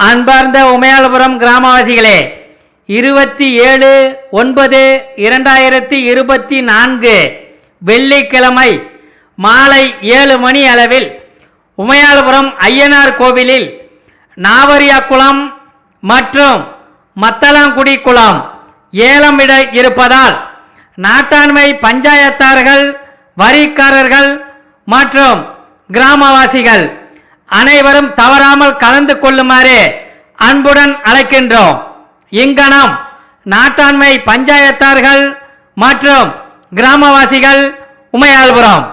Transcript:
அன்பார்ந்த உமையாளபுரம் கிராமவாசிகளே இருபத்தி ஏழு ஒன்பது இரண்டாயிரத்தி இருபத்தி நான்கு வெள்ளிக்கிழமை மாலை ஏழு மணி அளவில் உமையாளபுரம் ஐயனார் கோவிலில் நாவரியாக்குளம் மற்றும் மத்தலாங்குடி குளம் ஏலமிட இருப்பதால் நாட்டாண்மை பஞ்சாயத்தார்கள் வரிக்காரர்கள் மற்றும் கிராமவாசிகள் அனைவரும் தவறாமல் கலந்து கொள்ளுமாறு அன்புடன் அழைக்கின்றோம். இங்கனம் நாட்டாண்மை பஞ்சாயத்தார்கள் மற்றும் கிராமவாசிகள் உமையாள்புரம்